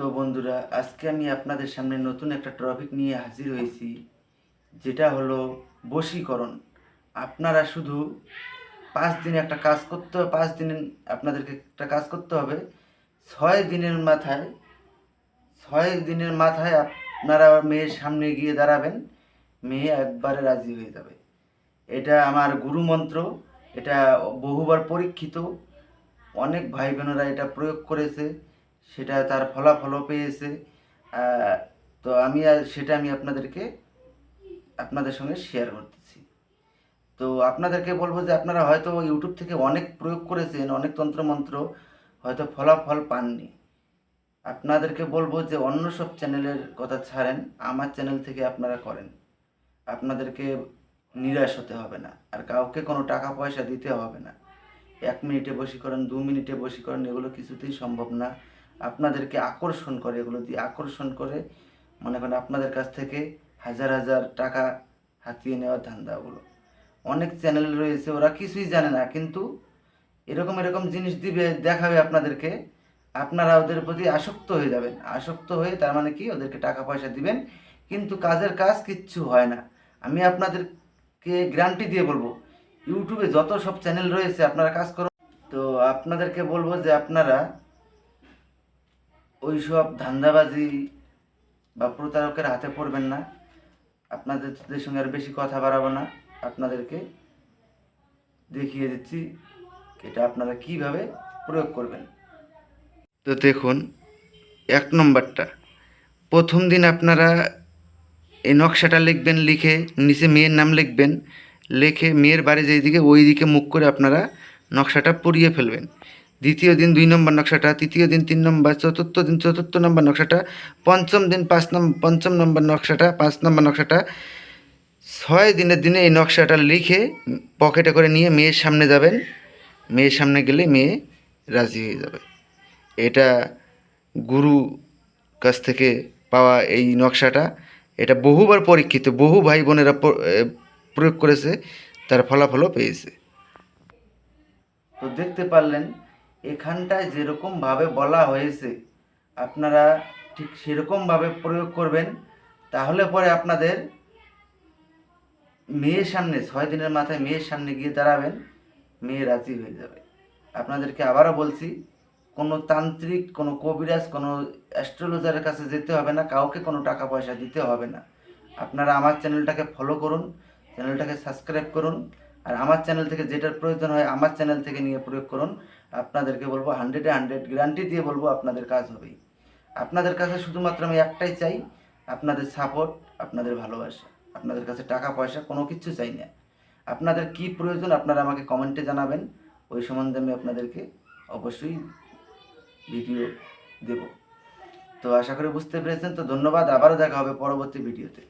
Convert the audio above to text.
তো বন্ধুরা, আজকে আমি আপনাদের সামনে নতুন একটা টপিক নিয়ে হাজির হয়েছি, যেটা হলো বশীকরণ। আপনারা শুধু পাঁচ দিনে একটা কাজ করতে হবে পাঁচ দিন আপনাদেরকে একটা কাজ করতে হবে, ছয় দিনের মাথায়, ছয় দিনের মাথায় আপনারা মেয়ের সামনে গিয়ে দাঁড়াবেন, মেয়ে একবারে রাজি হয়ে যাবে। এটা আমার গুরু মন্ত্র, এটা বহুবার পরীক্ষিত, অনেক ভাই বোনেরা এটা প্রয়োগ করেছে। সেটা তার ফলাফলও পেয়েছে। তো আমি সেটা আমি আপনাদেরকে আপনাদের সঙ্গে শেয়ার করতেছি। তো আপনাদেরকে বলব যে আপনারা হয়তো ইউটিউব থেকে অনেক প্রয়োগ করেছেন, অনেক তন্ত্রমন্ত্র, হয়তো ফলাফল পাননি। আপনাদেরকে বলব যে অন্য সব চ্যানেলের কথা ছাড়েন, আমার চ্যানেল থেকে আপনারা করেন। আপনাদেরকে নিরাশ হতে হবে না, আর কাউকে কোনো টাকা পয়সা দিতে হবে না। এক মিনিটে বশীকরণ, দু মিনিটে বশীকরণ, এগুলো কিছুতেই সম্ভব না। আপনাদেরকে আকর্ষণ করে, এগুলো দিয়ে আকর্ষণ করে মনে করেন আপনাদের কাছ থেকে হাজার হাজার টাকা হাতিয়ে নেওয়ার ধান্দাগুলো অনেক চ্যানেল রয়েছে, ওরা কিছুই জানে না, কিন্তু এরকম এরকম জিনিস দিবে, দেখাবে আপনাদেরকে, আপনারা ওদের প্রতি আসক্ত হয়ে যাবেন। আসক্ত হয়ে তার মানে কি? ওদেরকে টাকা পয়সা দিবেন, কিন্তু কাজের কাজ কিচ্ছু হয় না। আমি আপনাদেরকে গ্যারান্টি দিয়ে বলব ইউটিউবে যত সব চ্যানেল রয়েছে, আপনারা কাজ করুন তো আপনাদেরকে বলব যে আপনারা ওই সব ধান্দাবাজি বা প্রতারকের হাতে পড়বেন না। আপনাদের সঙ্গে আর বেশি কথা বাড়াবো না। আপনাদেরকে দেখিয়ে দিচ্ছি এটা আপনারা কীভাবে প্রয়োগ করবেন। তো দেখুন, এক নম্বরটা। প্রথম দিন আপনারা এই নকশাটা লিখবেন, লিখে নিচে মেয়ের নাম লিখবেন, লিখে মেয়ের বাড়ি যেদিকে ওই দিকে মুখ করে আপনারা নকশাটা পুড়িয়ে ফেলবেন। দ্বিতীয় দিন দুই নম্বর নকশাটা, তৃতীয় দিন তিন নম্বর, চতুর্থ দিন চতুর্থ নম্বর নকশাটা, পঞ্চম দিন পাঁচ নম্বর পঞ্চম নম্বর নকশাটা, পাঁচ নম্বর নকশাটা। ছয় দিনের দিনে এই নকশাটা লিখে পকেটে করে নিয়ে মেয়ের সামনে যাবেন। মেয়ের সামনে গেলে মেয়ে রাজি হয়ে যাবে। এটা গুরু কাছ থেকে পাওয়া এই নকশাটা, এটা বহুবার পরীক্ষিত, বহু ভাই বোনেরা প্রয়োগ করেছে, তার ফলাফলও পেয়েছে। তো দেখতে পারলেন এখানটায় যেরকমভাবে বলা হয়েছে, আপনারা ঠিক সেরকমভাবে প্রয়োগ করবেন, তাহলে পরে আপনাদের মেয়ের সামনে, ছয় দিনের মাথায় মেয়ের সামনে গিয়ে দাঁড়াবেন, মেয়ে রাজি হয়ে যাবে। আপনাদেরকে আবারও বলছি, কোনো তান্ত্রিক, কোনো কবিরাজ, কোনো অ্যাস্ট্রোলজারের কাছে যেতে হবে না, কাউকে কোনো টাকা পয়সা দিতে হবে না। আপনারা আমার চ্যানেলটাকে ফলো করুন চ্যানেলটাকে সাবস্ক্রাইব করুন আর আমার চ্যানেল থেকে যেটার প্রয়োজন হয় আমার চ্যানেল থেকে নিয়ে প্রয়োগ করুন। আপনাদেরকে বলব হান্ড্রেডে হান্ড্রেড গ্যারান্টি দিয়ে বলব আপনাদের কাজ হবেই। আপনাদের কাছে শুধুমাত্র আমি একটাই চাই, আপনাদের সাপোর্ট আপনাদের ভালোবাসা। আপনাদের কাছে টাকা, পয়সা কোনো কিছু চাই না। আপনাদের কি প্রয়োজন আপনারা আমাকে কমেন্টে জানাবেন। ওই সম্বন্ধে আমি আপনাদেরকে অবশ্যই ভিডিও দেব। তো আশা করি বুঝতে পেরেছেন। তো ধন্যবাদ। আবারও দেখা হবে পরবর্তী ভিডিওতে